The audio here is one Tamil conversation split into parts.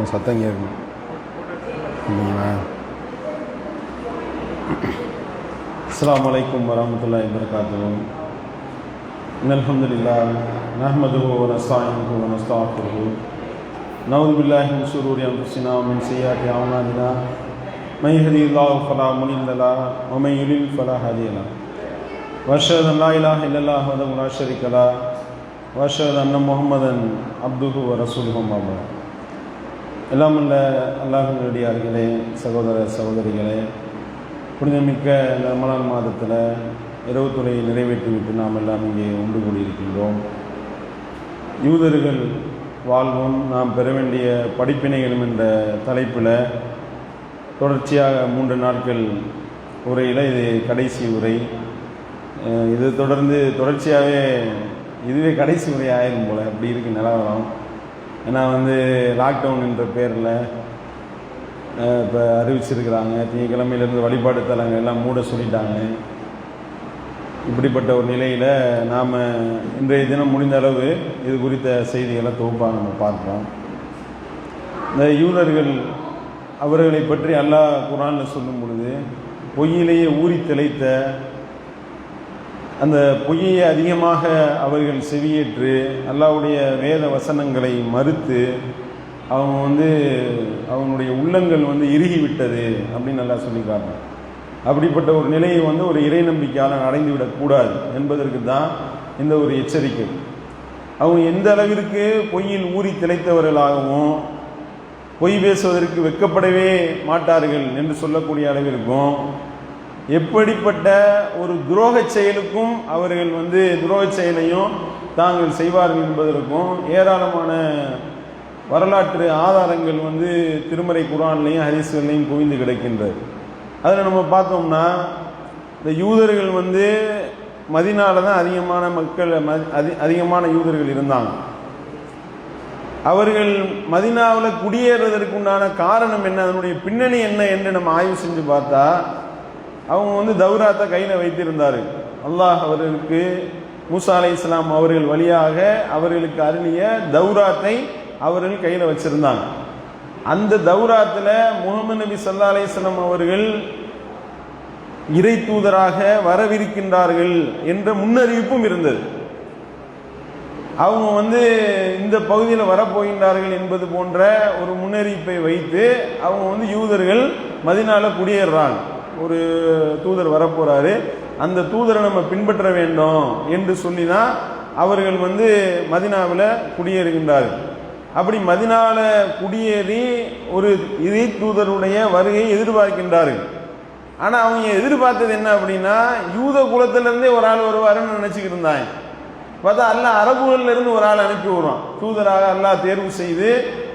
இருக்கணும் சத்தம் கேட்கணும் இல்லைங்களா அஸ்லாம் வலைக்கம் வரமத்துல்லா இபர்காத்துவோம் الحمد لله نحمده ونستعينه ونستغفره نعوذ بالله من شرور انفسنا ومن سيئات اعمالنا من يهدي الله فلا مضل له ومن يضلل فلا هادي له واشهد ان لا اله الا الله وحده لا شريك له واشهد ان محمدا عبده ورسوله اما بعد எல்லாம் உள்ள அல்லாஹினுடையார்களே சகோதர சகோதரிகளே புனிதமிக்க இந்த ரமலான் மாதத்தில் இரவுத்துறை நிறைவேற்றிவிட்டு நாம் எல்லாம் இங்கே ஒன்று கூடியிருக்கின்றோம். யூதர்கள் வாழ்வும் நாம் பெற வேண்டிய படிப்பினைகளும் என்ற தலைப்பில் தொடர்ச்சியாக மூன்று நாட்கள் உரையில் இது கடைசி உரை. இது தொடர்ந்து தொடர்ச்சியாகவே இதுவே கடைசி உரை ஆயிரும் போல் அப்படி இருக்கு நிலவரம். ஏன்னா வந்து லாக்டவுன் என்ற பேரில் இப்போ அறிவிச்சிருக்கிறாங்க. திங்கக்கிழமையிலேருந்து வழிபாடு தலங்கள் எல்லாம் மூட சொல்லிட்டாங்க. இப்படிப்பட்ட ஒரு நிலையில் நாம் இன்றைய தினம் முடிந்த அளவு இது குறித்த செய்திகளை தொகுப்பாக நம்ம பார்ப்போம். இந்த யூதர்கள் அவர்களை பற்றி அல்லாஹ் குரானில் சொல்லும் பொழுது பொய்யிலேயே ஊறி திளைத்த அந்த பொய்யை அதிகமாக அவர்கள் செவியேற்று அல்லாவுடைய வேத வசனங்களை மறுத்து அவங்க வந்து அவங்களுடைய உள்ளங்கள் வந்து இறுகிவிட்டது அப்படின்னு நல்லா சொல்லி அப்படிப்பட்ட ஒரு நிலையை வந்து ஒரு இறை நம்பிக்கையாளன் அடைந்து விடக்கூடாது என்பதற்கு தான் இந்த ஒரு எச்சரிக்கை. அவங்க எந்த அளவிற்கு பொய்யில் ஊறி திளைத்தவர்களாகவும் பொய் பேசுவதற்கு வெட்கப்படவே மாட்டார்கள் என்று சொல்லக்கூடிய அளவிற்கும் எப்படிப்பட்ட ஒரு துரோக செயலுக்கும் அவர்கள் வந்து துரோக செயலையும் தாங்கள் செய்வார்கள் என்பதற்கும் ஏராளமான வரலாற்று ஆதாரங்கள் வந்து திருமறை குரான்லையும் ஹரிசுகள்லையும் குவிந்து கிடக்கின்றது. அதில் நம்ம பார்த்தோம்னா இந்த யூதர்கள் வந்து மதினால தான் அதிகமான மக்கள் அதி அதிகமான யூதர்கள் இருந்தாங்க. அவர்கள் மதினாவில் குடியேறுவதற்கு உண்டான காரணம் என்ன? அதனுடைய பின்னணி என்ன என்று நம்ம ஆய்வு செஞ்சு பார்த்தா அவங்க வந்து தௌராத்தை கையில் வைத்திருந்தார்கள். அல்லாஹ் அவர்களுக்கு மூசா அலை இஸ்லாம் அவர்கள் வழியாக அவர்களுக்கு அருளிய தௌராத்தை அவர்கள் கையில் வச்சிருந்தாங்க. அந்த தௌராத்தில் முகமது நபி சல்லா அலிஸ்லாம் அவர்கள் இறை தூதராக வரவிருக்கின்றார்கள் என்ற முன்னறிவிப்பும் இருந்தது. அவங்க வந்து இந்த பகுதியில் வரப்போகின்றார்கள் என்பது போன்ற ஒரு முன்னறிவிப்பை வைத்து அவங்க வந்து யூதர்கள் மதினால குடியேறுறாங்க ஒரு தூதர் வரப்போகிறாரு அந்த தூதரை நம்ம பின்பற்ற வேண்டும் என்று சொல்லி தான் அவர்கள் வந்து மதினாவில் குடியேறுகின்றார்கள் அப்படி மதினாவில் குடியேறி ஒரு இறை தூதருடைய வருகையை எதிர்பார்க்கின்றார்கள். ஆனால் அவங்க எதிர்பார்த்தது என்ன அப்படின்னா யூத குலத்திலேருந்தே ஒரு ஆள் வருவாருன்னு நினச்சிக்கிட்டு இருந்தாங்க. பார்த்தா அல்லா அரபுகள்லேருந்து ஒரு ஆள் அனுப்பி விடுறான். தூதராக அல்லாஹ் தேர்வு செய்து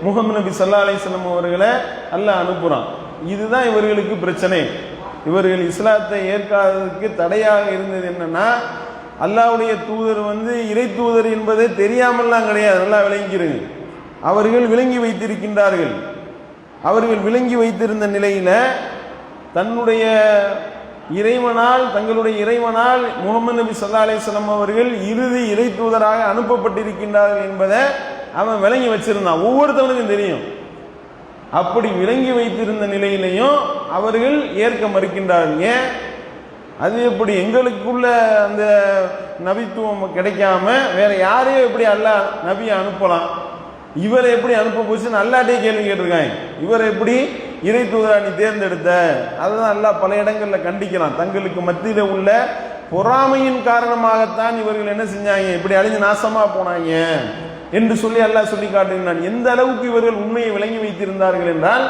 முகமது நபி சல்லா அலிஸ்லம் அவர்களை அல்லா அனுப்புகிறான் இதுதான் இவர்களுக்கு பிரச்சனை. இவர்கள் இஸ்லாத்தை ஏற்காததுக்கு தடையாக இருந்தது என்னன்னா அல்லாவுடைய தூதர் வந்து இறை தூதர் என்பதே தெரியாமல்லாம் கிடையாது. நல்லா விளங்கிருங்க. அவர்கள் விளங்கி வைத்திருக்கின்றார்கள். அவர்கள் விளங்கி வைத்திருந்த நிலையில தன்னுடைய இறைவனால் தங்களுடைய இறைவனால் முகமது நபி சல்லா அலிஸ்லாம் அவர்கள் இறுதி இறை தூதராக அனுப்பப்பட்டிருக்கின்றார்கள் என்பதை அவன் விளங்கி வச்சிருந்தான். ஒவ்வொருத்தவனுக்கும் தெரியும். அப்படி விளங்கி வைத்திருந்த நிலையிலையும் அவர்கள் ஏற்க மறுக்கின்றார்கள். ஏன்? அது எப்படி எங்களுக்குள்ள அந்த நபித்துவம் கிடைக்காம வேற யாரையும் எப்படி அல்லா நபியை அனுப்பலாம்? இவரை எப்படி அனுப்ப போச்சுன்னு அல்லாட்டே கேள்வி கேட்டிருக்காங்க. இவரை எப்படி இறை தூதரா நீ தேர்ந்தெடுத்த? அதுதான் அல்லாஹ் பல இடங்களில் கண்டிக்கலாம். தங்களுக்கு மத்தியில் உள்ள பொறாமையின் காரணமாகத்தான் இவர்கள் என்ன செஞ்சாங்க? இப்படி அழிஞ்சு நாசமாக போனாங்க. என்று சொல்லி அல்லாஹ் சொல்லி காட்டுகிறான் எந்த அளவுக்கு இவர்கள் உண்மையை விளங்கி வைத்திருந்தார்கள் என்றால்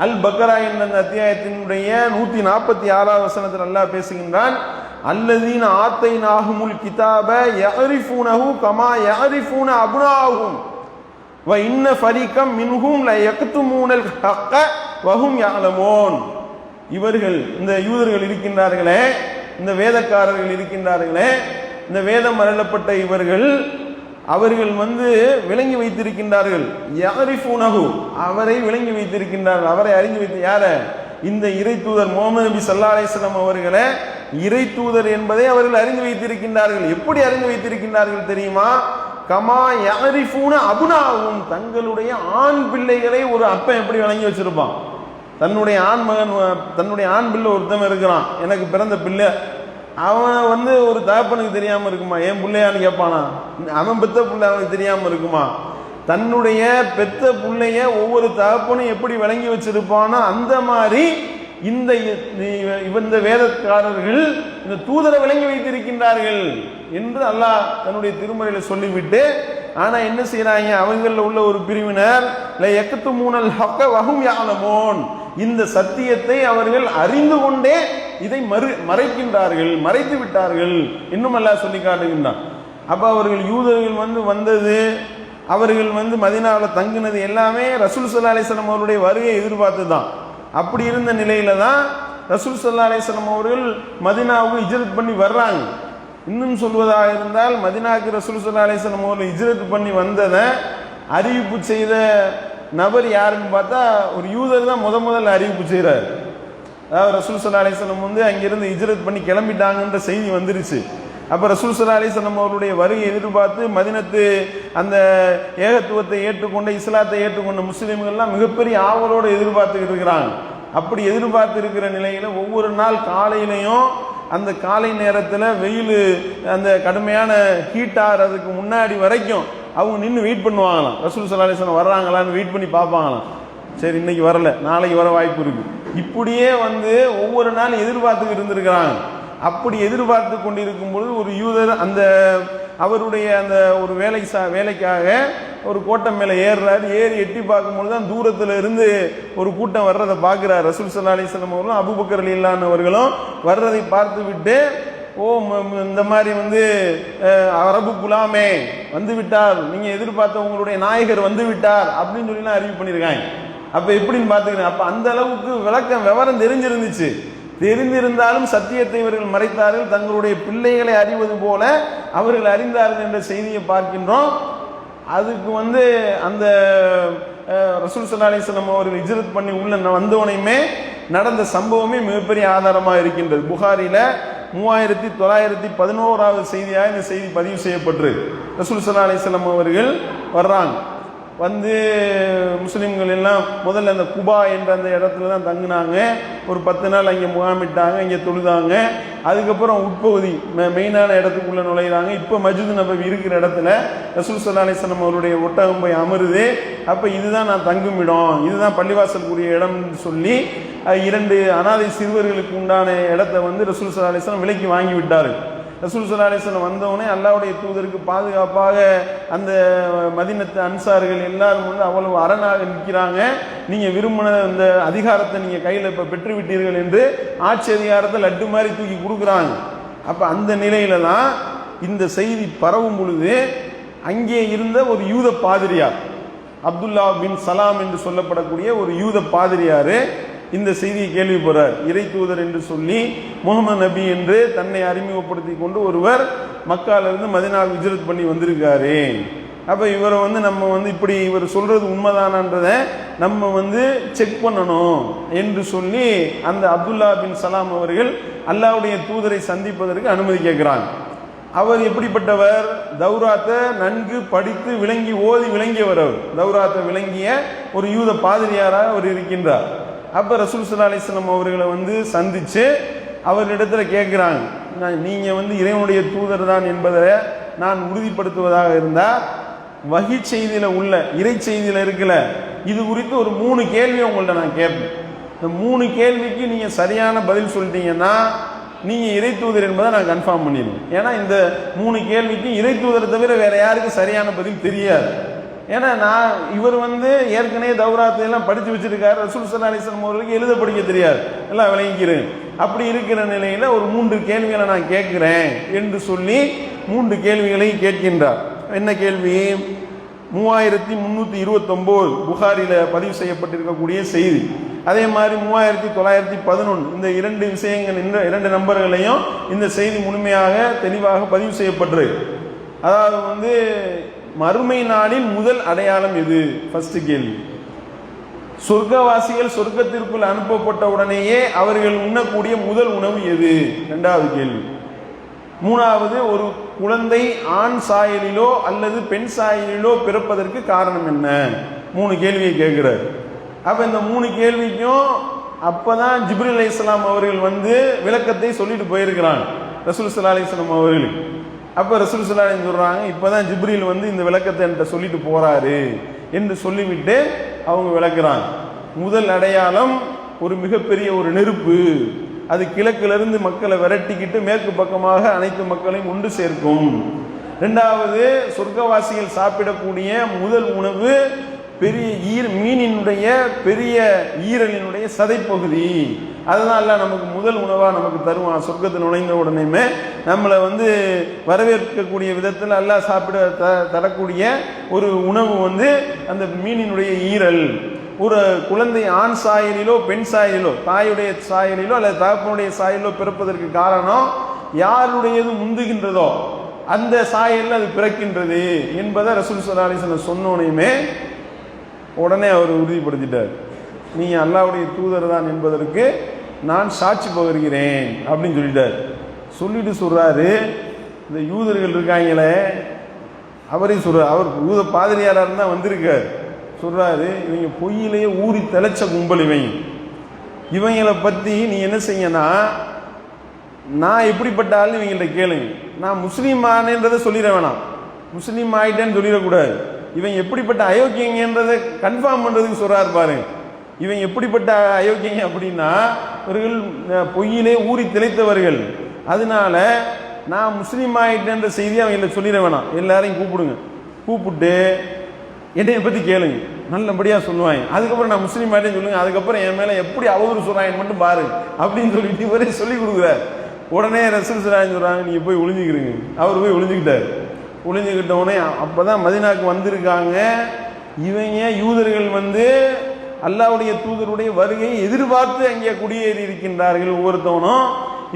அல் பக்ரா என்ற அந்த அத்தியாயத்தினுடைய நூத்தி நாற்பத்தி ஆறாவது வசனத்தில் அல்லாஹ் பேசுகின்றான் அல்லதீன் ஆத்தை நாகுமுல் கிதாப யஹரிஃபூனஹு கமா யரிஃபூன அபுனாகும் வ இன்ன ஃபரிக்கம் மின்ஹும் ல யக்துமூனல் ஹக்க வஹும் யாலமோன் இவர்கள் இந்த யூதர்கள் இருக்கின்றார்களே இந்த வேதக்காரர்கள் இருக்கின்றார்களே இந்த வேதம் அருளப்பட்ட இவர்கள் அவர்கள் வந்து விளங்கி வைத்திருக்கின்றார்கள். யாரிஃபூனஹு அவரை விளங்கி வைத்திருக்கின்றார்கள். அவரை அறிந்து வைத்து யார? இந்த இறை தூதர் முகமது நபி சல்லா அலிஸ்லாம் அவர்களை இறை தூதர் என்பதை அவர்கள் அறிந்து வைத்திருக்கின்றார்கள். எப்படி அறிந்து வைத்திருக்கின்றார்கள் தெரியுமா? கமா யாரிஃபூன அபுனாவும். தங்களுடைய ஆண் பிள்ளைகளை ஒரு அப்பன் எப்படி வழங்கி வச்சிருப்பான்? தன்னுடைய ஆண் மகன் தன்னுடைய ஆண் பிள்ளை ஒருத்தன் இருக்கிறான். எனக்கு பிறந்த பிள்ளை. அவன் வந்து ஒரு தகப்பனுக்கு தெரியாமல் இருக்குமா? என் பிள்ளையான்னு கேட்பானா அவன் பெத்த பிள்ளை அவனுக்கு தெரியாமல் இருக்குமா? தன்னுடைய பெத்த பிள்ளைய ஒவ்வொரு தகப்பனும் எப்படி விளங்கி வச்சிருப்பானோ அந்த மாதிரி இந்த இந்த வேதக்காரர்கள் இந்த தூதரை விளங்கி வைத்திருக்கின்றார்கள் என்று அல்லாஹ் தன்னுடைய திருமறையில் சொல்லிவிட்டு ஆனால் என்ன செய்கிறாங்க அவங்களில் உள்ள ஒரு பிரிவினர் எக்கத்து மூனல் ஹக்க வகும் யாலமோன் இந்த சத்தியத்தை அவர்கள் அறிந்து கொண்டே இதை மறு மறைக்கின்றார்கள் மறைத்து விட்டார்கள். இன்னும் அல்லாஹ் சொல்லி காட்டுகின்றான். அப்போ அவர்கள் யூதர்கள் வந்து வந்தது அவர்கள் வந்து மதினாவில் தங்கினது எல்லாமே ரசூல் சல்லா அலிஸ்லாம் அவருடைய வருகையை எதிர்பார்த்து தான் அப்படி இருந்த நிலையில தான் ரசூல் சல்லா அலிஸ்லாம் அவர்கள் மதினாவுக்கு இஜரத் பண்ணி வர்றாங்க. இன்னும் சொல்வதாக இருந்தால் மதினாவுக்கு ரசூல் சல்லா அலிஸ்லாம் அவர்கள் இஜரத் பண்ணி வந்ததை அறிவிப்பு செய்த நபர் யாருன்னு பார்த்தா ஒரு யூதர் தான் முத முதல்ல அறிவிப்பு செய்கிறார் அதாவது ரசூல் சல்லா அலிஸ்லம் வந்து அங்கிருந்து இஜரத் பண்ணி கிளம்பிட்டாங்கன்ற செய்தி வந்துருச்சு. அப்போ ரசூல் சல்லா அலிஸ்லம் அவருடைய வருகை எதிர்பார்த்து மதினத்து அந்த ஏகத்துவத்தை ஏற்றுக்கொண்ட இஸ்லாத்தை ஏற்றுக்கொண்ட முஸ்லீம்கள்லாம் மிகப்பெரிய ஆவலோடு எதிர்பார்த்துக்கிட்டு இருக்கிறாங்க. அப்படி எதிர்பார்த்து இருக்கிற நிலையில் ஒவ்வொரு நாள் காலையிலையும் அந்த காலை நேரத்தில் வெயில் அந்த கடுமையான ஹீட் ஆகிறதுக்கு முன்னாடி வரைக்கும் அவங்க நின்று வெயிட் பண்ணுவாங்களாம். ரசூல் சல்லா அலிஸ்லம் வர்றாங்களான்னு வெயிட் பண்ணி பார்ப்பாங்களாம். சரி இன்னைக்கு வரல. நாளைக்கு வர வாய்ப்பு இருக்குது இப்படியே வந்து ஒவ்வொரு நாள் எதிர்பார்த்து இருந்திருக்கிறாங்க. அப்படி எதிர்பார்த்து கொண்டிருக்கும் பொழுது ஒரு யூதர் அந்த அவருடைய அந்த ஒரு வேலை சா வேலைக்காக ஒரு கோட்டை மேலே ஏறுறாரு. ஏறி எட்டி பார்க்கும்பொழுது தான் தூரத்தில் இருந்து ஒரு கூட்டம் வர்றதை பார்க்குறாரு. ரசூல் சல்லா அலிஸ்லாம் அவர்களும் அபுபக்கர் அலில்லானவர்களும் வர்றதை பார்த்து விட்டு ஓ இந்த மாதிரி வந்து அரபு குலாமே வந்து விட்டார் நீங்கள் எதிர்பார்த்த உங்களுடைய நாயகர் வந்து விட்டார் அப்படின்னு சொல்லிலாம் அறிவு பண்ணியிருக்காங்க. அப்போ எப்படின்னு பார்த்துக்கிறேன் அப்போ அந்த அளவுக்கு விளக்கம் விவரம் தெரிஞ்சிருந்துச்சு. தெரிந்திருந்தாலும் சத்தியத்தை இவர்கள் மறைத்தார்கள். தங்களுடைய பிள்ளைகளை அறிவது போல அவர்கள் அறிந்தார்கள் என்ற செய்தியை பார்க்கின்றோம். அதுக்கு வந்து அந்த ரசூல் சல்லா அலிஸ்லாம் அவர்கள் இஜரத் பண்ணி உள்ள வந்தவனையுமே நடந்த சம்பவமே மிகப்பெரிய ஆதாரமாக இருக்கின்றது. புகாரில மூவாயிரத்தி தொள்ளாயிரத்தி பதினோராவது செய்தியாக இந்த செய்தி பதிவு செய்யப்பட்டு ரசூல் சல்லா அலிஸ்லாம் அவர்கள் வர்றாங்க. வந்து முஸ்லீம்கள் எல்லாம் முதல்ல அந்த குபா என்ற அந்த இடத்துல தான் தங்கினாங்க. ஒரு பத்து நாள் அங்கே முகாமிட்டாங்க இங்கே தொழுதாங்க. அதுக்கப்புறம் உட்பகுதி மெயினான இடத்துக்குள்ளே நுழையிறாங்க. இப்போ மஜிது நபவி இருக்கிற இடத்துல ரசூல் சல்லா அலிஸ்லாம் அவருடைய ஒட்டகம் போய் அமருது. அப்போ இதுதான் நான் தங்கும் இடம். இதுதான் பள்ளிவாசலுக்குரிய இடம்னு சொல்லி இரண்டு அனாதை சிறுவர்களுக்கு உண்டான இடத்த வந்து ரசூல் சல்லா அலிஸ்லாம் விலைக்கு வாங்கி விட்டார். ரசூல் சல்லா அலிஸ்லாம் வந்தவொடனே அல்லாவுடைய தூதருக்கு பாதுகாப்பாக அந்த மதினத்து அன்சார்கள் எல்லாரும் வந்து அவ்வளவு அரணாக நிற்கிறாங்க. நீங்கள் விரும்பின அந்த அதிகாரத்தை நீங்கள் கையில் இப்போ பெற்று விட்டீர்கள் என்று ஆட்சி அதிகாரத்தை லட்டு மாதிரி தூக்கி கொடுக்குறாங்க. அப்போ அந்த நிலையில தான் இந்த செய்தி பரவும் பொழுது அங்கே இருந்த ஒரு யூத பாதிரியார் அப்துல்லா பின் சலாம் என்று சொல்லப்படக்கூடிய ஒரு யூத பாதிரியார் இந்த செய்தியை கேள்விப்படுறார் இறை தூதர் என்று சொல்லி முகமது நபி என்று தன்னை அறிமுகப்படுத்தி கொண்டு ஒருவர் மக்காலிருந்து மதினால் விஜரத் பண்ணி வந்திருக்காரு. அப்போ இவரை வந்து நம்ம வந்து இப்படி இவர் சொல்கிறது உண்மைதானன்றதை நம்ம வந்து செக் பண்ணணும் என்று சொல்லி அந்த அப்துல்லா பின் சலாம் அவர்கள் அல்லாவுடைய தூதரை சந்திப்பதற்கு அனுமதி கேட்குறாங்க அவர் எப்படிப்பட்டவர்? தௌராத்தை நன்கு படித்து விளங்கி ஓதி விளங்கியவர் அவர். தௌராத்தை விளங்கிய ஒரு யூத பாதிரியாராக அவர் இருக்கின்றார். அப்ப ரசூல் சுல்லா அலிஸ்லாம் அவர்களை வந்து சந்திச்சு அவர்களிடத்துல கேட்குறாங்க நான் நீங்க வந்து இறைவனுடைய தூதர் தான் என்பதை நான் உறுதிப்படுத்துவதாக இருந்தா வகி செய்தியில உள்ள இறை செய்தியில இருக்கல இது குறித்து ஒரு மூணு கேள்வி உங்கள்ட்ட நான் கேட்பேன். இந்த மூணு கேள்விக்கு நீங்க சரியான பதில் சொல்லிட்டீங்கன்னா நீங்க இறை தூதர் என்பதை நான் கன்ஃபார்ம் பண்ணிடுவேன். ஏன்னா இந்த மூணு கேள்விக்கு இறை தூதரை தவிர வேற யாருக்கும் சரியான பதில் தெரியாது. ஏன்னா நான் இவர் வந்து ஏற்கனவே தௌராத்தையெல்லாம் படித்து படிச்சு வச்சிருக்காரு. ரசூல் சல்லா அவர்களுக்கு எழுத படிக்க தெரியாது. எல்லாம் விளங்கிக்கிறேன். அப்படி இருக்கிற நிலையில் ஒரு மூன்று கேள்விகளை நான் கேட்குறேன் என்று சொல்லி மூன்று கேள்விகளையும் கேட்கின்றார். என்ன கேள்வி? மூவாயிரத்தி முந்நூற்றி இருபத்தொம்போது புகாரில் பதிவு செய்யப்பட்டிருக்கக்கூடிய செய்தி. அதே மாதிரி மூவாயிரத்தி தொள்ளாயிரத்தி பதினொன்று. இந்த இரண்டு விஷயங்கள் இந்த இரண்டு நம்பர்களையும் இந்த செய்தி முழுமையாக தெளிவாக பதிவு செய்யப்பட்டிருக்கு. அதாவது வந்து மறுமை நாளின் முதல் அடையாளம் எது? ஃபர்ஸ்ட் கேள்வி. சொர்க்கவாசிகள் சொர்க்கத்திற்குள் அனுப்பப்பட்ட உடனேயே அவர்கள் உண்ணக்கூடிய முதல் உணவு எது? இரண்டாவது கேள்வி. மூணாவது ஒரு குழந்தை ஆண் சாயலிலோ அல்லது பெண் சாயலிலோ பிறப்பதற்கு காரணம் என்ன? மூணு கேள்வியை கேட்கிறார். அப்போ இந்த மூணு கேள்விக்கும் அப்பதான் ஜிப்ரில் அலி இஸ்லாம் அவர்கள் வந்து விளக்கத்தை சொல்லிட்டு போயிருக்கிறான். ரசூல் சல்லா அலிஸ்லாம் அவர்கள் அப்ப ரசூல் சல்லா அலைஹி சொல்றாங்க இப்பதான் ஜிப்ரில் வந்து இந்த விளக்கத்தை என்கிட்ட சொல்லிட்டு போறாரு என்று சொல்லிவிட்டு அவங்க விளக்குறாங்க. முதல் அடையாளம் ஒரு மிகப்பெரிய ஒரு நெருப்பு. அது கிழக்கிலிருந்து மக்களை விரட்டிக்கிட்டு மேற்கு பக்கமாக அனைத்து மக்களையும் ஒன்று சேர்க்கும். ரெண்டாவது சொர்க்கவாசிகள் சாப்பிடக்கூடிய முதல் உணவு பெரிய ஈர் மீனினுடைய பெரிய ஈரலினுடைய சதைப்பகுதி. அதனால நமக்கு முதல் உணவாக நமக்கு தருவான். சொர்க்கத்தில் நுழைந்த உடனேமே நம்மளை வந்து வரவேற்கக்கூடிய விதத்தில் எல்லாம் சாப்பிட த தரக்கூடிய ஒரு உணவு வந்து அந்த மீனினுடைய ஈரல். ஒரு குழந்தை ஆண் சாயலிலோ பெண் சாயலிலோ தாயுடைய சாயலிலோ அல்லது தகப்பனுடைய சாயலிலோ பிறப்பதற்கு காரணம் யாருடையது முந்துகின்றதோ அந்த சாயலில் அது பிறக்கின்றது என்பதை ரசூல் சல்லா சொன்னோனையுமே உடனே அவர் உறுதிப்படுத்திட்டார். நீ அல்லாவுடைய தூதர் தான் என்பதற்கு நான் சாட்சி பகர்கிறேன் அப்படின்னு சொல்லிட்டார். சொல்லிட்டு சொல்கிறாரு இந்த யூதர்கள் இருக்காங்களே. அவரையும் சொல்கிறார் அவர் யூத பாதிரியாராக இருந்தால் வந்திருக்கார். சொல்கிறாரு இவங்க பொய்யிலேயே ஊறி தெளிச்ச கும்பல் இவங்க இவங்களை பற்றி நீ என்ன செய்யனா? நான் எப்படிப்பட்ட ஆள் இவங்கள்ட்ட கேளுங்க. நான் முஸ்லீம் ஆனேன்றதை சொல்லிட வேணாம். முஸ்லீம் ஆயிட்டேன்னு சொல்லிடக்கூடாது. இவன் எப்படிப்பட்ட அயோக்கியங்கன்றதை கன்ஃபார்ம் பண்ணுறதுக்கு சொல்கிறார் பாருங்க இவன் எப்படிப்பட்ட அயோக்கியங்க அப்படின்னா இவர்கள் பொய்யிலே ஊறி திளைத்தவர்கள். அதனால நான் முஸ்லீம் ஆகிட்டேன்ற செய்தியை அவங்கள சொல்லிட வேணாம். எல்லாரையும் கூப்பிடுங்க. கூப்பிட்டு என்னைய பற்றி கேளுங்க. நல்லபடியாக சொல்லுவாங்க. அதுக்கப்புறம் நான் முஸ்லீம் ஆகிட்டேன்னு சொல்லுங்க. அதுக்கப்புறம் என் மேலே எப்படி அவதூறு சொல்றாங்கன்னு மட்டும் பாரு. அப்படின்னு சொல்லிட்டு இவரே சொல்லி கொடுக்குறாரு. உடனே ரசூல் சொல்கிறாங்க நீங்கள் போய் ஒளிஞ்சிக்கிறீங்க அவர் போய் ஒளிஞ்சிக்கிட்டார். ஒளிஞ்சுக்கிட்டவனே அப்போ தான் மதினாக்கு வந்திருக்காங்க. இவங்க யூதர்கள் வந்து அல்லாவுடைய தூதருடைய வருகையை எதிர்பார்த்து அங்கே குடியேறி இருக்கின்றார்கள் ஒவ்வொருத்தவனும்.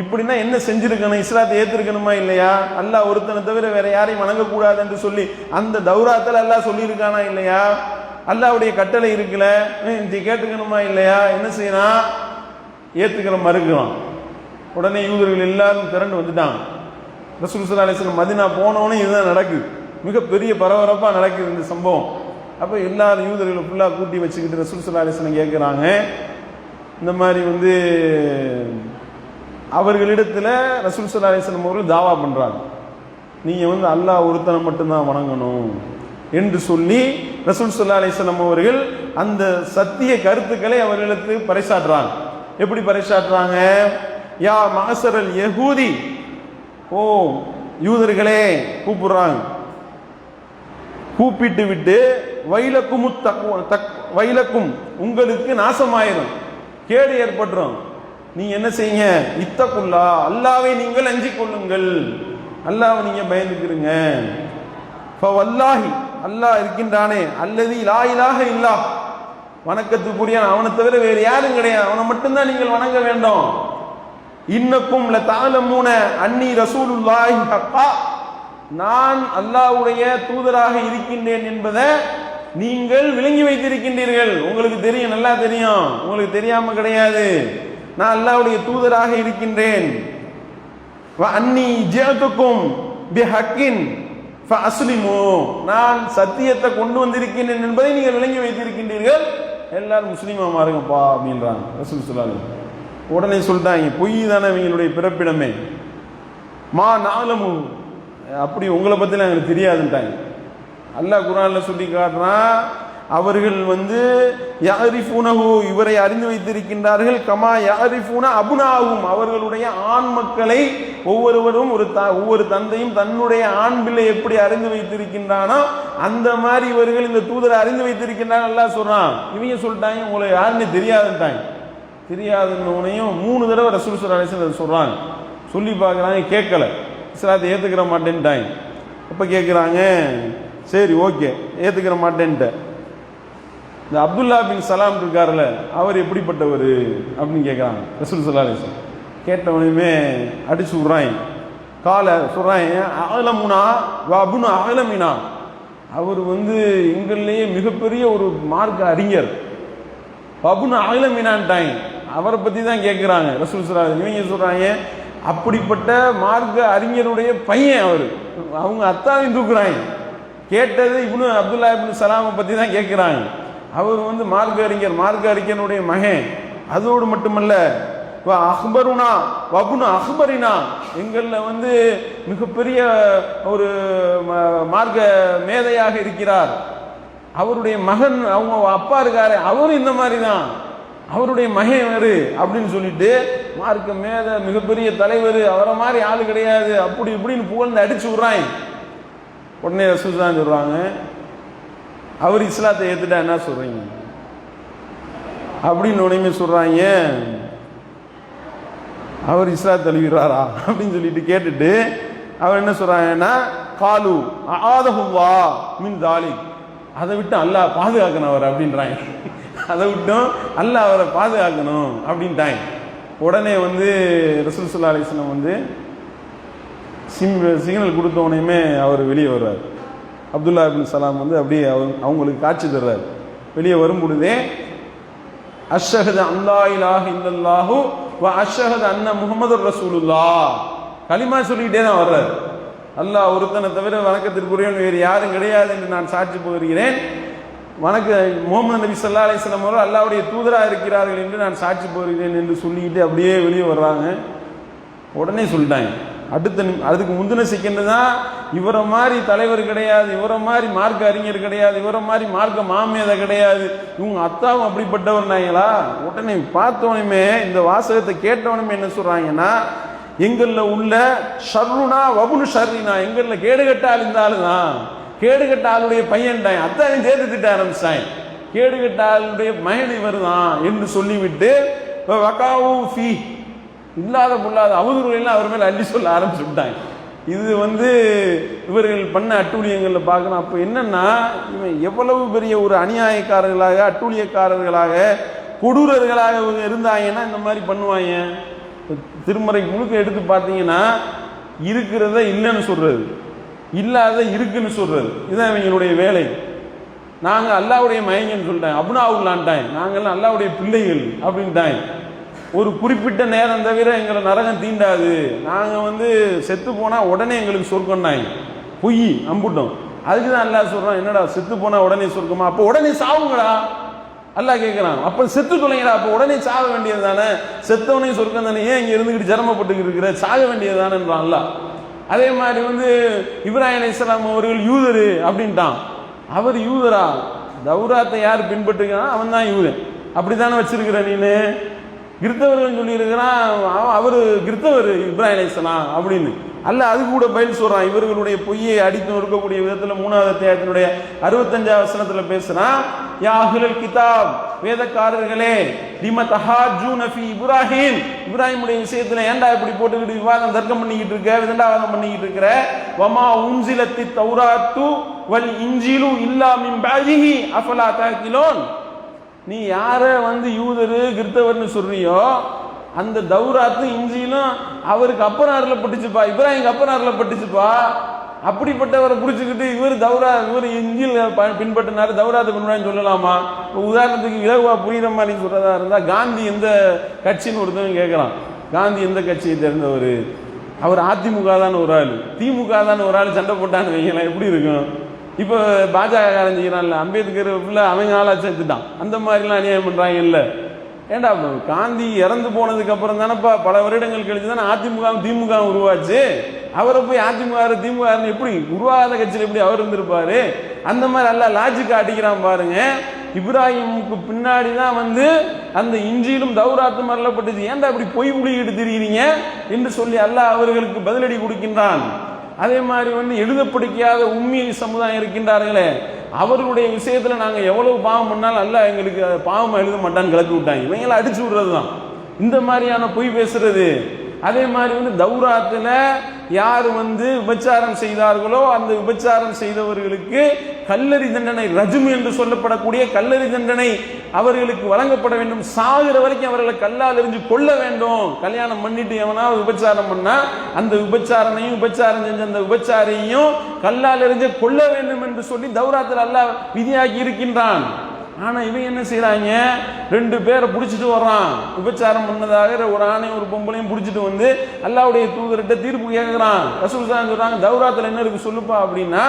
இப்படின்னா என்ன செஞ்சிருக்கணும்? இஸ்லாத்தை ஏற்றிருக்கணுமா இல்லையா? அல்லாஹ் ஒருத்தனை தவிர வேற யாரையும் வணங்கக்கூடாது என்று சொல்லி அந்த தௌராத்தில் அல்லாஹ் சொல்லியிருக்கானா இல்லையா? அல்லாவுடைய கட்டளை இருக்குல்ல? ஹம், கேட்டுக்கணுமா இல்லையா? என்ன செய்யணும் ஏற்றுக்கிற மறுக்கலாம் உடனே யூதர்கள் எல்லாரும் திரண்டு வந்துட்டாங்க. ரசூல் சல்லா அலிஸ்லாம் மதினா போனவனே இதுதான் நடக்குது. மிகப்பெரிய பரபரப்பாக நடக்குது இந்த சம்பவம். அப்போ எல்லாரும் யூதர்களை ஃபுல்லாக கூட்டி வச்சுக்கிட்டு ரசூல் சல்லா அலிஸ்லாம் கேட்குறாங்க இந்த மாதிரி வந்து அவர்களிடத்தில் ரசூல் சல்லா அலிஸ்லாம் அவர்கள் தாவா பண்ணுறாங்க நீங்கள் வந்து அல்லாஹ் ஒருத்தனை மட்டும்தான் வணங்கணும் என்று சொல்லி ரசூல் சல்லா அலிஸ்லாம் அவர்கள் அந்த சத்திய கருத்துக்களை அவர்களுக்கு பறைசாற்றுறாங்க. எப்படி பறைசாற்றுறாங்க? யா மாசரல் யகூதி ஓ யூதர்களே கூப்பிடுறாங்க. கூப்பிட்டு விட்டு வயலக்கும் தக் வைலக்கும் உங்களுக்கு நாசமாயிரும். கேடு ஏற்பட்டுரும். நீங்க என்ன செய்யுங்க? இத்தக்குள்ளா அல்லாவை நீங்கள் அஞ்சிக் கொள்ளுங்கள். அல்லாவை நீங்க பயந்துக்கிறீங்க வல்லாஹி அல்லாஹ் இருக்கின்றானே. அல்லது லா இலாக இல்லா. வணக்கத்துக்குரிய அவனை தவிர வேறு யாரும் கிடையாது. அவனை மட்டும்தான் நீங்கள் வணங்க வேண்டும். இன்னக்கும் ல அன்னி ரசூலுல்லாஹி ஹக்கா. நான் அல்லாஹ்வுடைய தூதராக இருக்கின்றேன் என்பதை நீங்கள் விளங்கி வைத்திருக்கின்றீர்கள். உங்களுக்கு தெரியும் நல்லா தெரியும். உங்களுக்கு தெரியாம கிடையாது. நான் அல்லாஹ்வுடைய தூதராக இருக்கின்றேன். வ அன்னி பி ஹக்கின் அஸ்லிமோ நான் சத்தியத்தை கொண்டு வந்திருக்கின்றேன் என்பதை நீங்கள் விளங்கி வைத்திருக்கின்றீர்கள். எல்லாரும் முஸ்லீமா மாறுங்கப்பா அப்படின்றாங்க. ரசூல் சொல்லாங்க உடனே சொல்லிட்டாங்க பொய் தானே இவங்களுடைய பிறப்பிடமே. மா நாலமு. அப்படி உங்களை பற்றி எனக்கு தெரியாதுன்ட்டாங்க. அல்லாஹ் குரானில் சொல்லி காட்டுறான் அவர்கள் வந்து யாரிஃபூனஹு இவரை அறிந்து வைத்திருக்கின்றார்கள் கமா யாரிஃபூன அபுனாகும் அவர்களுடைய ஆண் மக்களை ஒவ்வொருவரும் ஒரு த ஒவ்வொரு தந்தையும் தன்னுடைய ஆண் பிள்ளை எப்படி அறிந்து வைத்திருக்கின்றானோ அந்த மாதிரி இவர்கள் இந்த தூதரை அறிந்து வைத்திருக்கின்றான் நல்லா சொல்கிறான் இவங்க சொல்லிட்டாங்க உங்களை யாருன்னு தெரியாதுன்ட்டாங்க. தெரியாதுன்னொன்னையும் மூணு தடவை ரசூல் சல்லல்லாஹு அதை சொல்கிறாங்க சொல்லி பார்க்குறாங்க கேட்கல. இஸ்லாத்தை ஏற்றுக்கிற மாட்டேன்ட்டாங்க. அப்போ கேட்குறாங்க சரி ஓகே ஏற்றுக்கிற மாட்டேன்ட்ட. இந்த அப்துல்லா பின் சலாம் இருக்கார்ல அவர் எப்படிப்பட்டவர் அப்படின்னு கேட்குறாங்க ரசூல் சல்லா கேட்டவனையுமே அடிச்சு விட்றாங்க. காலை சொல்கிறாங்க அகலமுனா அபுனு அகலமினா அவர் வந்து எங்கள்லேயே மிகப்பெரிய ஒரு மார்க்க அறிஞர். அபுனு அகலமினான்ட்டாங்க அவரை பற்றி தான் கேட்குறாங்க ரசூல் சல்லா இவங்க சொல்கிறாங்க அப்படிப்பட்ட மார்க்க அறிஞருடைய பையன் அவர். அவங்க அத்தாவையும் தூக்குறாங்க. கேட்டது இப்னு அப்துல்லா இப்னு சலாமை பற்றி தான் கேட்குறாங்க அவர் வந்து மார்க்க அறிஞர் மார்க்க அறிஞருடைய மகன். அதோடு மட்டுமல்ல வ அக்பருனா வபுனு அக்பரினா எங்களில் வந்து மிகப்பெரிய ஒரு ம- மார்க்க மேதையாக இருக்கிறார். அவருடைய மகன் அவங்க அப்பா இருக்காரு. அவரும் இந்த மாதிரி தான். அவருடைய மகன் வேறு அப்படின்னு சொல்லிட்டு மார்க்க மேத மிகப்பெரிய தலைவர் அவரை மாதிரி ஆள் கிடையாது அப்படி இப்படின்னு புகழ்ந்து அடிச்சு விட்றாங்க. உடனே ரசூசான் சொல்கிறாங்க சொல்றாங்க அவர் இஸ்லாத்தை ஏத்துட்டா என்ன சொல்றீங்க? அப்படின்னு உடனே சொல்றாங்க அவர் இஸ்லாத் தழுவிடுறாரா? அப்படின்னு சொல்லிட்டு கேட்டுட்டு அவர் என்ன சொல்றாங்கன்னா காலு ஆதகுவா மின் தாலி அதை விட்டு அல்லாஹ் பாதுகாக்கணும் அவர் அப்படின்றாங்க. அதை விட்டும் அல்லாஹ் அவரை பாதுகாக்கணும் அப்படின்ட்டாங்க. உடனே வந்து ரசூல் சுல்லா அலிஸ்லாம் வந்து சிம் சிக்னல் கொடுத்த உடனேயுமே அவர் வெளியே வருவார் அப்துல்லா அபின் சலாம் வந்து அப்படியே அவங்க அவங்களுக்கு காட்சி தர்றார். வெளியே வரும் பொழுதே அஷ்ஷஹது அல்லா இலாஹ் இல்லல்லாஹு அஷ்ஷஹத் அஷ்ஷஹது அன்ன முஹம்மது ரசூலுல்லா களிமா சொல்லிக்கிட்டே தான் வர்றாரு. அல்லாஹ் ஒருத்தனை தவிர வணக்கத்திற்குரியவன் வேறு யாரும் கிடையாது என்று நான் சாட்சி போகிறேன் வணக்க முகமது நபி சல்லா அலிஸ்லாம் அவர்கள் அல்லாவுடைய தூதராக இருக்கிறார்கள் என்று நான் சாட்சி போகிறேன் என்று சொல்லிக்கிட்டு அப்படியே வெளியே வர்றாங்க. உடனே சொல்லிட்டாங்க. அடுத்த நிமி- அதுக்கு முந்தின செகண்ட் தான் இவரை மாதிரி தலைவர் கிடையாது இவரை மாதிரி மார்க்க அறிஞர் கிடையாது இவரை மாதிரி மார்க்க மாமேதை கிடையாது. இவங்க அத்தாவும் அப்படிப்பட்டவர் நாங்களா உடனே பார்த்தோனுமே இந்த வாசகத்தை கேட்டவனுமே என்ன சொல்றாங்கன்னா எங்களில் உள்ள ஷர்ருனா வபுனு ஷர்ரினா எங்களில் கேடுகட்ட ஆள் இந்த ஆளு தான் கேடுகட்ட ஆளுடைய பையன்டான் அத்தனை சேர்த்து திட்ட ஆரம்பிச்சாங்க கேடுகட்ட ஆளுடைய மகன் இவர் தான் என்று சொல்லிவிட்டு வக்காவும் ஃபீ. இல்லாத பொல்லாத அவதூறுகளெல்லாம் அவர் மேலே அள்ளி சொல்ல ஆரம்பிச்சு விட்டாங்க. இது வந்து இவர்கள் பண்ண அட்டூழியங்களில் பார்க்கணும். அப்போ என்னன்னா இவன் எவ்வளவு பெரிய ஒரு அநியாயக்காரர்களாக அட்டூழியக்காரர்களாக கொடூரர்களாக இவங்க இருந்தாங்கன்னா இந்த மாதிரி பண்ணுவாங்க? திருமறை முழுக்க எடுத்து பார்த்தீங்கன்னா இருக்கிறத இல்லைன்னு சொல்றது. இல்லாத இருக்குன்னு சொல்றது. இதுதான் இவங்களுடைய வேலை. நாங்கள் அல்லாவுடைய மயங்கன்னு சொல்லிட்டேன் அபுனாவுலான்ட்டாங்க நாங்கள்லாம் அல்லாவுடைய பிள்ளைகள் அப்படின்ட்டாங்க. ஒரு குறிப்பிட்ட நேரம் தவிர எங்களை நரகம் தீண்டாது. நாங்கள் வந்து செத்து போனால் உடனே எங்களுக்கு சொர்க்கம்னாங்க. பொய் அம்புட்டோம். அதுக்கு தான் அல்லா சொல்கிறோம் என்னடா செத்து போனால் உடனே சொர்க்கமா? அப்போ உடனே சாவுங்களா அல்லாஹ் கேட்குறான் அப்போ செத்து தொலைங்கடா அப்போ உடனே சாக வேண்டியது தானே? செத்தவனே சொர்க்கம் தானே? ஏன் இங்கே இருந்துக்கிட்டு சிரமப்பட்டுக்கிட்டு இருக்கிற? சாக வேண்டியது தானேன்றான் அல்லாஹ். அதே மாதிரி வந்து இப்ராஹிம் இஸ்லாம் அவர்கள் யூதரு அப்படின்ட்டான். அவர் யூதரா? தௌராத்தை யார் பின்பற்றுகிறான்? அவன் தான் யூதன். அப்படித்தானே வச்சிருக்கிற நீனு? கிறித்தவர்கள் சொல்லியிருக்கிறான் அவர் கிறித்தவர் இப்ராஹிம் அலைஹிஸ்ஸலாம் அப்படின்னு. அல்ல அது கூட பயில் சொல்றான். இவர்களுடைய பொய்யை அடித்து நொறுக்கக்கூடிய விதத்துல மூணாவது அத்தியாயத்தினுடைய அறுபத்தஞ்சாவது வசனத்துல பேசுறான். யா கிதாப் வேதக்காரர்களே லிம தஹாஜூன ஃபீ இப்ராஹிம். இப்ராஹிமுடைய விஷயத்துல ஏன்டா இப்படி போட்டுக்கிட்டு விவாதம் தர்க்கம் பண்ணிக்கிட்டு இருக்க விதண்டாவாதம் பண்ணிக்கிட்டு இருக்கிற? வமா உன்சிலத்தி தௌராத்து வல் இஞ்சிலு இல்லா மின் பாஜிஹி அஃபலா தாக்கிலோன்? நீ யார வந்து யூதரு கிறித்தவர்னு சொல்றியோ அந்த தௌராத்து இஞ்சிலும் அவருக்கு அப்புறம் அருளப்பட்டுச்சுப்பா இப்ராஹிம் அப்புறம் அருளப்பட்டுச்சுப்பா அப்படிப்பட்டவரை பிடிச்சிக்கிட்டு இவர் தௌரா இவர் இஞ்சில் பின்பற்றினார் பின்பற்றினாரு. தௌராத்தை பின்பற்றி சொல்லலாமா? உதாரணத்துக்கு இலகுவா புரியுற மாதிரி சொல்றதா இருந்தா காந்தி எந்த கட்சின்னு ஒருத்தவங்க கேட்கறான். காந்தி எந்த கட்சியை தெரிந்தவர்? அவர் அதிமுக தான் ஒரு ஆள். திமுக தான் ஒரு ஆள் சண்டை போட்டான்னு வைக்கலாம் எப்படி இருக்கும்? இப்போ பாஜக காரஞ்சிக்கிறான்ல அம்பேத்கர் ஃபுல்லாக அவங்க ஆளா சேர்த்துட்டான். அந்த மாதிரிலாம் அநியாயம் பண்ணுறாங்க இல்லை ஏண்டா காந்தி இறந்து போனதுக்கு அப்புறம் தானேப்பா பல வருடங்கள் கழிச்சு தானே அதிமுக திமுக உருவாச்சு? அவரை போய் அதிமுக திமுக எப்படி? உருவாகாத கட்சியில் எப்படி அவர் இருந்திருப்பாரு? அந்த மாதிரி நல்லா லாஜிக் அடிக்கிறான் பாருங்க. இப்ராஹிமுக்கு பின்னாடி தான் வந்து அந்த இஞ்சியிலும் தௌராத்தும் மரலப்பட்டுச்சு ஏன்டா இப்படி பொய் புளிக்கிட்டு திரிகிறீங்க என்று சொல்லி அல்லாஹ் அவர்களுக்கு பதிலடி கொடுக்கின்றான். அதே மாதிரி வந்து எழுத பிடிக்காத உண்மை சமுதாயம் இருக்கின்றார்களே அவர்களுடைய விஷயத்துல நாங்கள் எவ்வளவு பாவம் பண்ணாலும் அல்லாஹ் எங்களுக்கு பாவம் எழுத மாட்டான்னு கிளப்பி விட்டாங்க. இவங்களை அடிச்சு விடுறதுதான். இந்த மாதிரியான பொய் பேசுறது அதே மாதிரி வந்து தௌராத்தில் யார் வந்து விபச்சாரம் செய்தார்களோ அந்த விபச்சாரம் செய்தவர்களுக்கு கல்லறி தண்டனை ரஜும் என்று சொல்லப்படக்கூடிய கல்லறி தண்டனை அவர்களுக்கு வழங்கப்பட வேண்டும். சாகிற வரைக்கும் அவர்களை கல்லால் எரிஞ்சு கொல்ல வேண்டும். கல்யாணம் பண்ணிட்டு எவனாவது விபச்சாரம் பண்ணா அந்த விபச்சாரனையும் விபச்சாரம் செஞ்ச அந்த விபச்சாரியையும் கல்லால் எறிஞ்சு கொல்ல வேண்டும் என்று சொல்லி தௌராத்தில் அல்லாஹ் விதியாக்கி இருக்கின்றான். ஆனால் இவன் என்ன செய்கிறாங்க ரெண்டு பேரை பிடிச்சிட்டு வர்றான். விபச்சாரம் பண்ணதாக ஒரு ஆணையும் ஒரு பொம்பளையும் பிடிச்சிட்டு வந்து அல்லாவுடைய தூதர்கிட்ட தீர்ப்பு கேட்குறான். ரசூல் தான் சொல்கிறாங்க தௌராத்தில் என்ன இருக்கு சொல்லுப்பா அப்படின்னா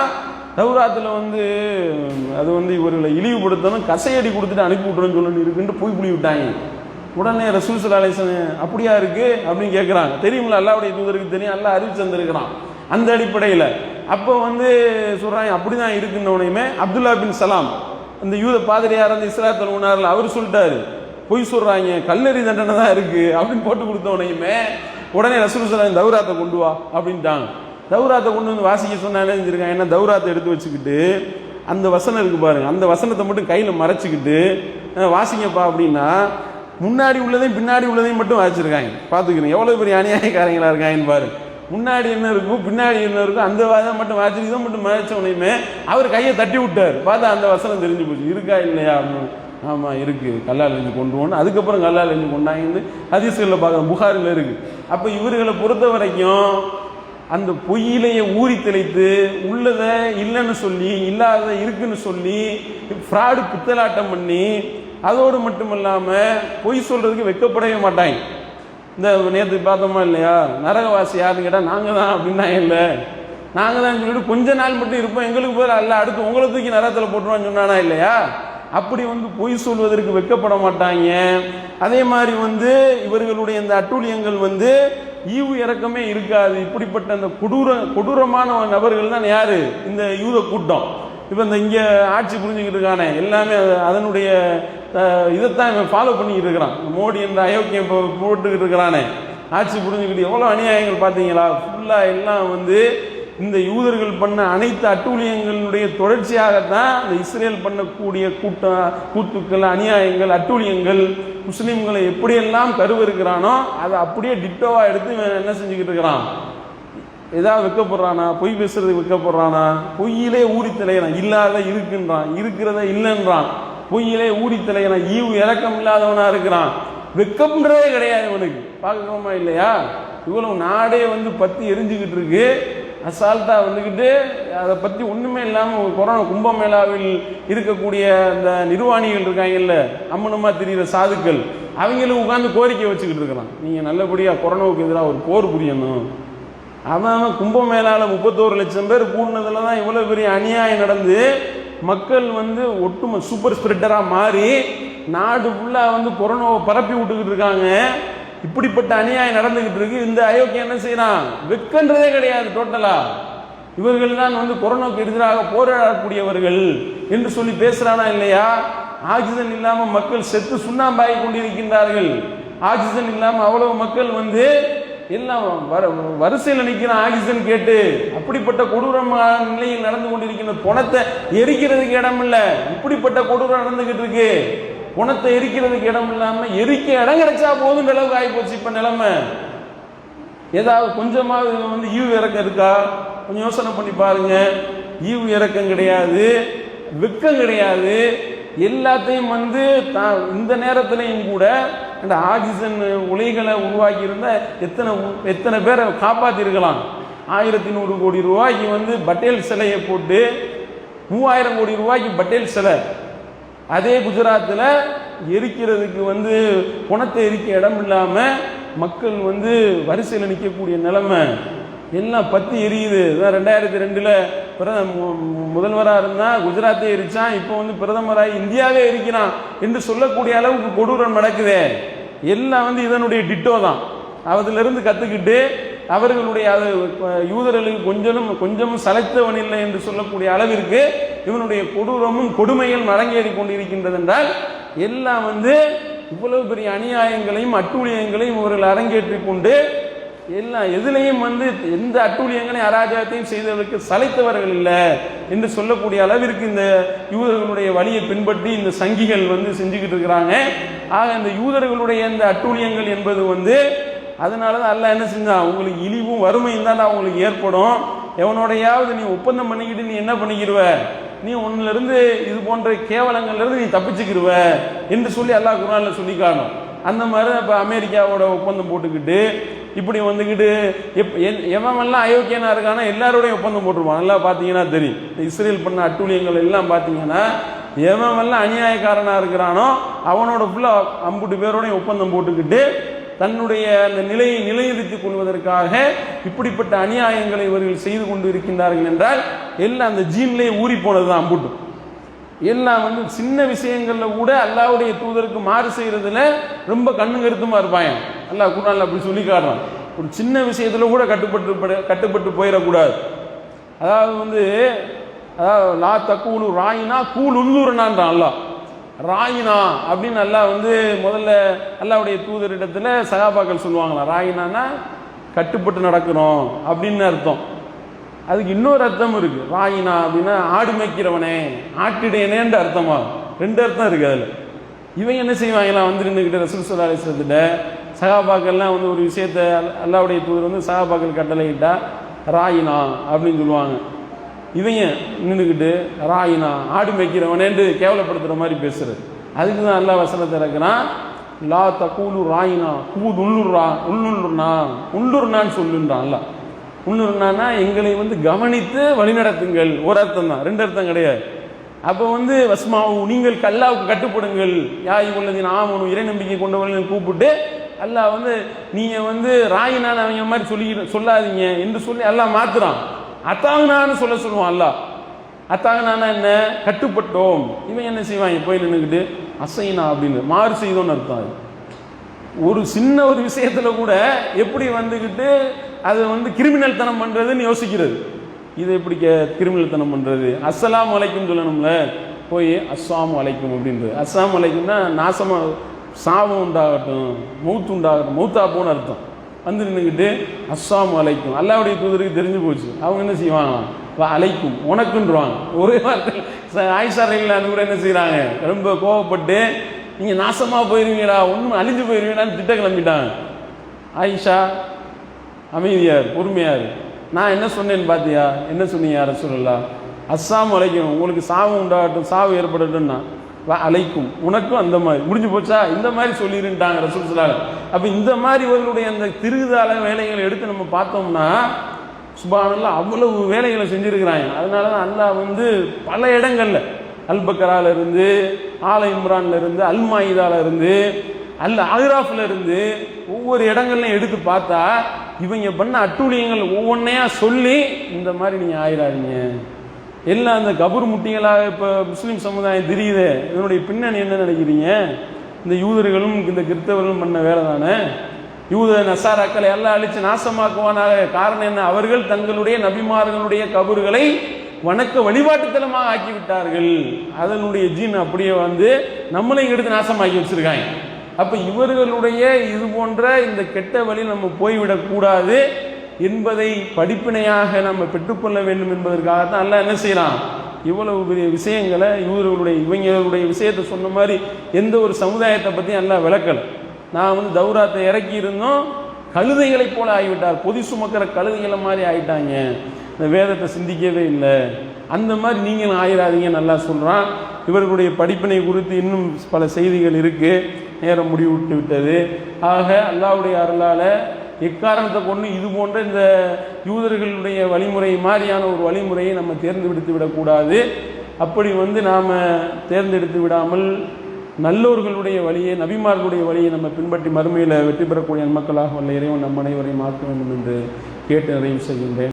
தௌராத்தில் வந்து அது வந்து இவர்களை இழிவுபடுத்தணும் கசையடி கொடுத்துட்டு அனுப்பி விட்டுறேன்னு சொல்லணும் இருக்குன்ட்டு போய் புளி விட்டாங்க. உடனே ரசூல் சலாலேசன் அப்படியா இருக்கு அப்படின்னு கேட்குறாங்க. தெரியுமில்ல அல்லாவுடைய தூதருக்கு தெரியும் அல்லாஹ் அறிவிச்சு தந்திருக்கிறான். அந்த அடிப்படையில். அப்போ வந்து சொல்கிறாங்க அப்படி தான் இருக்குன்னொனையுமே அப்துல்லா பின் சலாம் இந்த யூத பாதிரியார் வந்து இஸ்லாத்தில் உணர்ல அவர் சொல்லிட்டாரு பொய் சொல்கிறாங்க கல்லறி தண்டனை தான் இருக்கு அப்படின்னு போட்டு கொடுத்தவனையுமே உடனே ரசூல் சலாம் தௌராத்தை கொண்டு வா அப்படின்ட்டாங்க. தௌராத்தை கொண்டு வந்து வாசிக்க சொன்னாலே என்ன ஏன்னா தௌராத்தை எடுத்து வச்சுக்கிட்டு அந்த வசனம் இருக்கு பாருங்க அந்த வசனத்தை மட்டும் கையில் மறைச்சிக்கிட்டு வாசிங்கப்பா அப்படின்னா முன்னாடி உள்ளதையும் பின்னாடி உள்ளதையும் மட்டும் வாசிச்சிருக்காங்க. பார்த்துக்கிறேன் எவ்வளோ பெரிய அநியாயக்காரங்களா இருக்காங்கன்னு பாரு முன்னாடி என்ன இருக்கும் பின்னாடி என்ன இருக்கும் அந்த வாதம் மட்டும் வாசி இதை மட்டும் மறைச்ச உடனேயுமே அவர் கையை தட்டி விட்டார். பார்த்தா அந்த வசனம் தெரிஞ்சு போச்சு. இருக்கா இல்லையா? அப்படின்னு ஆமாம் இருக்குது கல்லால் எழுந்து கொண்டு போகணும் அதுக்கப்புறம் கல்லால் எழுந்து கொண்டாங்கன்னு ஹதீஸ்களில் பார்க்குறோம். புகாரில் இருக்குது அப்போ இவர்களை பொறுத்த வரைக்கும் அந்த பொய்யிலேயே ஊறி தெளித்து உள்ளதை இல்லைன்னு சொல்லி இல்லாத இருக்குன்னு சொல்லி ஃப்ராடு புத்தலாட்டம் பண்ணி அதோடு மட்டும் இல்லாமல் பொய் சொல்கிறதுக்கு வெக்கப்படவே மாட்டாங்க. இந்த நேற்று பார்த்தோமா இல்லையா? நரகவாசி யாருன்னு கேட்டால் நாங்கள் தான் அப்படின்னா இல்லை. நாங்கள் தான் சொல்லிட்டு கொஞ்ச நாள் மட்டும் இருப்போம். எங்களுக்கு போய் அல்ல அடுத்து உங்களை தூக்கி நரகத்தில் போட்டுருவான்னு சொன்னானா இல்லையா? அப்படி வந்து பொய் சொல்வதற்கு வெக்கப்பட மாட்டாங்க. அதே மாதிரி வந்து இவர்களுடைய இந்த அட்டூழியங்கள் வந்து ஈவு இறக்கமே இருக்காது. இப்படிப்பட்ட அந்த கொடூர கொடூரமான நபர்கள் தான் யாரு? இந்த யூத கூட்டம். இப்போ இந்த இங்கே ஆட்சி புரிஞ்சுக்கிட்டு இருக்கானே எல்லாமே அதனுடைய இதைத்தான் இவன் ஃபாலோ பண்ணிக்கிட்டு இருக்கிறான். மோடி என்ற அயோக்கியம் இப்போ போட்டுக்கிட்டு இருக்கிறானே. ஆட்சி புரிஞ்சுக்கிட்டு எவ்வளோ அநியாயங்கள் பார்த்தீங்களா? ஃபுல்லாக எல்லாம் வந்து இந்த யூதர்கள் பண்ண அனைத்து அட்டூழியங்களுடைய தொடர்ச்சியாகத்தான் இந்த இஸ்ரேல் பண்ணக்கூடிய கூட்டம் கூத்துக்கள் அநியாயங்கள் அட்டூழியங்கள் முஸ்லீம்களை எப்படியெல்லாம் கருவருக்கிறானோ அதை அப்படியே டிட்டோவாக எடுத்து இவன் என்ன செஞ்சுக்கிட்டு இருக்கிறான்? ஏதாவது வைக்கப்படுறானா? பொய் பேசுறதுக்கு வைக்கப்படுறானா? பொய்யிலே ஊறி தலையறான் இல்லாத இருக்குன்றான். இருக்கிறத இல்லைன்றான். பொய்யிலே ஊறி தலையறான் ஈவு இறக்கம் இல்லாதவனா இருக்கிறான். வெக்கம்ன்றதே கிடையாது இவனுக்கு. பார்க்கணுமா இல்லையா? இவ்வளவு நாடே வந்து பத்தி எரிஞ்சுக்கிட்டு இருக்கு அசால்ட்டா வந்துக்கிட்டு அதை பற்றி ஒன்றுமே இல்லாமல் கொரோனா கும்பமேளாவில் இருக்கக்கூடிய அந்த நிர்வாணிகள் இருக்காங்கல்ல அம்மனமா தெரிகிற சாதுக்கள் அவங்களும் உட்காந்து கோரிக்கை வச்சுக்கிட்டு இருக்கிறான். நீங்கள் நல்லபடியாக கொரோனாவுக்கு எதிராக ஒரு போர் புரியணும். அவன் அவன் கும்பமேளாவில் முப்பத்தோரு லட்சம் பேர் கூடினதுல தான் இவ்வளோ பெரிய அநியாயம் நடந்து மக்கள் வந்து ஒட்டுமொ சூப்பர் ஸ்ப்ரெட்டராக மாறி நாடு ஃபுல்லாக வந்து கொரோனாவை பரப்பி விட்டுக்கிட்டு இருக்காங்க. இப்படிப்பட்ட அநியாயம் நடந்துக்கிட்டு இருக்கு. இந்த அயோக்கியம் என்ன செய்யறான்? வெக்கன்றதே கிடையாது டோட்டலா இவர்கள் தான் வந்து கொரோனாவுக்கு எதிராக போராடக்கூடியவர்கள் என்று சொல்லி பேசுறானா இல்லையா? ஆக்சிஜன் இல்லாமல் மக்கள் செத்து சுண்ணாம்பாகி கொண்டிருக்கின்றார்கள். ஆக்சிஜன் இல்லாமல் அவ்வளவு மக்கள் வந்து எல்லாம் வரிசையில் நிற்கிற ஆக்சிஜன் கேட்டு அப்படிப்பட்ட கொடூரமான நிலையில் நடந்து கொண்டிருக்கிற பணத்தை எரிக்கிறதுக்கு இடம் இல்லை இப்படிப்பட்ட கொடூரம் நடந்துகிட்டு இருக்கு. பணத்தை எரிக்கிறதுக்கு இடம் இல்லாம எரிக்க இடம் கிடைச்சா போதும் அளவுக்கு ஆகி போச்சு இப்ப நிலைமை. ஏதாவது கொஞ்சமாவது வந்து ஈவு இறக்கம் இருக்கா? கொஞ்சம் யோசனை பண்ணி பாருங்க. ஈவு இறக்கம் கிடையாது. வெக்கம் கிடையாது. எல்லாத்தையும் வந்து தான் இந்த நேரத்திலையும் கூட இந்த ஆக்சிஜன் உலைகளை உருவாக்கி இருந்தால் எத்தனை எத்தனை பேரை காப்பாற்றிருக்கலாம் ஆயிரத்தி நூறு கோடி ரூபாய்க்கு வந்து பட்டேல் சிலையை போட்டு மூவாயிரம் கோடி ரூபாய்க்கு பட்டேல் சிலை. அதே குஜராத்தில் எரிக்கிறதுக்கு வந்து குணத்தை எரிக்க இடம் இல்லாமல் மக்கள் வந்து வரிசையில் நிற்கக்கூடிய நிலைமை. எல்லாம் பற்றி எரியுது. இதான் ரெண்டாயிரத்தி ரெண்டுல முதல்வராக இருந்தால் குஜராத்தை எரிச்சான். இப்போ வந்து பிரதமராக இந்தியாவே எரிக்கிறான் என்று சொல்லக்கூடிய அளவுக்கு கொடூரம் நடக்குதே. எல்லாம் வந்து இதனுடைய டிட்டோ தான். அதிலிருந்து கற்றுக்கிட்டு அவர்களுடைய அது யூதர்களுக்கு கொஞ்சமும் கொஞ்சமும் சளைத்தவன் இல்லை என்று சொல்லக்கூடிய அளவிற்கு இவனுடைய கொடூரமும் கொடுமைகள் அரங்கேறி கொண்டிருக்கின்றது என்றால் எல்லாம் வந்து இவ்வளவு பெரிய அநியாயங்களையும் அட்டூழியங்களையும் இவர்கள் அரங்கேற்றிக் கொண்டு எல்லாம் எதுலையும் வந்து எந்த அட்டூழியங்களையும் அராஜகத்தையும் செய்தவர்களுக்கு சளைத்தவர்கள் இல்லை என்று சொல்லக்கூடிய அளவிற்கு இந்த யூதர்களுடைய வழியை பின்பற்றி இந்த சங்கிகள் வந்து செஞ்சுக்கிட்டு இருக்கிறாங்க. ஆக இந்த யூதர்களுடைய இந்த அட்டூழியங்கள் என்பது வந்து அதனால தான் அல்ல என்ன செஞ்சான்? உங்களுக்கு இழிவும் வறுமையும் தான் உங்களுக்கு ஏற்படும். எவனோடையாவது நீ ஒப்பந்தம் பண்ணிக்கிட்டு நீ என்ன பண்ணிக்கிடுவ நீ உன்னிலிருந்து இது போன்ற கேவலங்கள்லேருந்து நீ தப்பிச்சுக்கிடுவ என்று சொல்லி அல்லாஹ் குரானில் சொல்லி காணும் அந்த மாதிரி இப்போ அமெரிக்காவோட ஒப்பந்தம் போட்டுக்கிட்டு இப்படி வந்துக்கிட்டு எப் எவன்லாம் அயோக்கியனா இருக்கானா எல்லாரோடையும் ஒப்பந்தம் போட்டுருவான் நல்லா பார்த்தீங்கன்னா தெரியும். இந்த இஸ்ரேல் பண்ண அட்டூழியங்கள் எல்லாம் பார்த்தீங்கன்னா எவன் அநியாயக்காரனாக இருக்கிறானோ அவனோட ஃபுல்லாக அம்புட்டு பேரோடையும் ஒப்பந்தம் போட்டுக்கிட்டு தன்னுடைய அந்த நிலையை நிலைநிறுத்திக் கொள்வதற்காக இப்படிப்பட்ட அநியாயங்களை இவர்கள் செய்து கொண்டு இருக்கின்றார்கள் என்றால் எல்லாம் அந்த ஜீன்லேயே ஊறி போனதுதான் அம்புட்டு. எல்லாம் வந்து சின்ன விஷயங்களில் கூட அல்லாவுடைய தூதருக்கு மாறு செய்கிறதுல ரொம்ப கண்ணு கருத்துமா இருப்பாங்க. அல்லா குரான் அப்படி சொல்லி காட்டுறான் ஒரு சின்ன விஷயத்தில் கூட கட்டுப்பட்டு பட- கட்டுப்பட்டு போயிடக்கூடாது. அதாவது வந்து அதாவது லா தக்கூலு ராயினா கூல் உள்ளூரணான்றான் அல்லா ராயினா அப்படின்னு அல்லா வந்து முதல்ல அல்லாவுடைய தூதரிடத்துல சகாபாக்கள் சொல்லுவாங்களாம். ராயினானா கட்டுப்பட்டு நடக்கிறோம் அப்படின்னு அர்த்தம். அதுக்கு இன்னொரு அர்த்தம் இருக்கு. ராயினா அப்படின்னா ஆடு மேய்க்கிறவனே ஆட்டிடையனேன்ற அர்த்தமாகும். ரெண்டு அர்த்தம் இருக்கு அதில். இவங்க என்ன செய்வாங்களாம் வந்து நின்றுக்கிட்ட ரசூல் சொல்லா அலிஸ்லத்துல சகாபாக்கள்லாம் வந்து ஒரு விஷயத்த அல்லாவுடைய தூதர் வந்து சகாபாக்கள் கட்டளையிட்டா ராயினா அப்படின்னு சொல்லுவாங்க. இவங்க நின்றுக்கிட்டு ராயினா ஆடு மேய்க்கிறவனேன்று கேவலப்படுத்துகிற மாதிரி பேசுறது. அதுக்கு தான் அல்லாஹ் வசனத்தை இறக்குறான் லா தக்கூலு ராயினா கூது உள்ளுர்ரா உள்ளுள்ளுர்னா உள்ளுர்னான்னு சொல்லுன்றான் அல்லாஹ் உள்ளுர்னானா எங்களை வந்து கவனித்து வழிநடத்துங்கள். ஒரு அர்த்தம் தான். ரெண்டு அர்த்தம் கிடையாது. அப்போ வந்து வஸ்மாவு நீங்கள் கல்லாவுக்கு கட்டுப்படுங்கள். யாய் உள்ளது ஆமனும் இறை நம்பிக்கை கொண்டவர்கள் கூப்பிட்டு அல்லாஹ் வந்து நீங்கள் வந்து ராயினான் அவங்க மாதிரி சொல்லி சொல்லாதீங்க. என்று சொல்லி அல்லாஹ் மாத்துறான். அத்தாங்கனான்னு சொல்ல சொல்லுவான் அல்லாஹ். அத்தாங்கனானா என்ன? கட்டுப்பட்டோம். இவன் என்ன செய்வான்? போய் நின்றுக்கிட்டு அசைனா அப்படின்னு. மாறு செய்தோன்னு அர்த்தம் ஒரு சின்ன ஒரு விஷயத்துல கூட எப்படி வந்துக்கிட்டு அதை வந்து கிரிமினல் தனம் பண்ணுறதுன்னு யோசிக்கிறது. இது எப்படி கிரிமினல் தனம் பண்ணுறது அஸ்ஸலாமு அலைக்கும் சொல்லணும்ல. போய் அஸ்ஸாம் அலைக்கும் அப்படின்றது. அஸ்ஸாம் அலைக்கும்னா நாசமாக சாபம் உண்டாகட்டும் மௌத்து உண்டாகட்டும் மௌத்தா போன்னு அர்த்தம். வந்து நின்றுக்கிட்டு அஸ்ஸாம் அலைக்கும். அல்லாவுடைய தூதருக்கு தெரிஞ்சு போச்சு. அவங்க என்ன செய்வாங்க? வா அழைக்கும் உனக்குன்றாங்க ஒரே வார்த்தை. ஆயிஷா ரயில் அது கூட என்ன செய்கிறாங்க ரொம்ப கோவப்பட்டு நீங்கள் நாசமாக போயிருவீங்களா ஒன்றும் அழிஞ்சு போயிருவீங்களான்னு திட்ட கிளம்பிட்டாங்க ஆயிஷா அமைதியார் பொறுமையார் நான் என்ன சொன்னேன்னு பார்த்தியா? என்ன சொன்னீங்க யார சொல்லலா அஸ்ஸாம் அழைக்கணும் உங்களுக்கு சாவு உண்டாகட்டும் சாவு ஏற்படட்டும்னா அழைக்கும் உனக்கும் அந்த மாதிரி. முடிஞ்சு போச்சா? இந்த மாதிரி சொல்லிருந்தாங்க ரசூல் சலால் அப்போ இந்த மாதிரி இவர்களுடைய அந்த திருகுதால வேலைகளை எடுத்து நம்ம பார்த்தோம்னா சுபானல்ல அவ்வளவு வேலைகளை செஞ்சுருக்கிறாங்க. அதனால தான் அல்லாஹ் வந்து பல இடங்களில் அல்பக்கரால இருந்து ஆல இம்ரான்ல இருந்து அல்மாயிதால இருந்து அல் அஹ்ராஃப்ல இருந்து ஒவ்வொரு இடங்கள்லையும் எடுத்து பார்த்தா இவங்க பண்ண அட்டூழியங்கள் ஒவ்வொன்றையா சொல்லி இந்த மாதிரி நீங்கள் ஆயிடாதீங்க எல்லாம் அந்த கபூர் முட்டிகளாக இப்போ முஸ்லீம் சமுதாயம் தெரியுது. இதனுடைய பின்னணி என்ன நினைக்கிறீங்க? இந்த யூதர்களும் இந்த கிறிஸ்தவர்களும் பண்ண வேலை தானே? யூத நசாராக்களை எல்லாம் அழித்து நாசமாக்குவானாக. காரணம் என்ன? அவர்கள் தங்களுடைய நபிமார்களுடைய கபூர்களை வணக்க வழிபாட்டுத்தலமாக ஆக்கி விட்டார்கள் அதனுடைய ஜீன் அப்படியே வந்து நம்மளையும் எடுத்து நாசமாக்கி வச்சிருக்காங்க. அப்போ இவர்களுடைய இது போன்ற இந்த கெட்ட வழி நம்ம போய்விடக்கூடாது என்பதை படிப்பினையாக நம்ம பெற்றுக்கொள்ள வேண்டும் என்பதற்காகத்தான் அல்ல என்ன செய்யலாம்? இவ்வளவு பெரிய விஷயங்களை இவர்களுடைய இவங்களுடைய விஷயத்தை சொன்ன மாதிரி எந்த ஒரு சமுதாயத்தை பற்றியும் நல்லா விளக்கலை. நான் வந்து தௌராத்தை இறக்கி இருந்தோம் கழுதைகளைப் போல ஆகிவிட்டார். பொதி சுமக்கிற கழுதைகளை மாதிரி ஆகிட்டாங்க இந்த வேதத்தை சிந்திக்கவே இல்லை. அந்த மாதிரி நீங்களும் ஆயிடாதீங்க நல்லா சொல்கிறான் இவர்களுடைய படிப்பினை குறித்து இன்னும் பல செய்திகள் இருக்குது நேரம் முடிவுட்டு விட்டது. ஆக அல்லாவுடைய அருளால் எக்காரணத்தை கொண்டு இது போன்ற இந்த யூதர்களுடைய வழிமுறை மாதிரியான ஒரு வழிமுறையை நம்ம தேர்ந்தெடுத்து விடக்கூடாது. அப்படி வந்து நாம் தேர்ந்தெடுத்து விடாமல் நல்லோர்களுடைய வழியை நபிமார்களுடைய வழியை நம்ம பின்பற்றி மறுமையில் வெற்றி பெறக்கூடிய மக்களாக வல்ல இறைவன் நம் அனைவரையும் மாற்ற வேண்டும் என்று கேட்டு நிறைவு செய்கின்றேன்.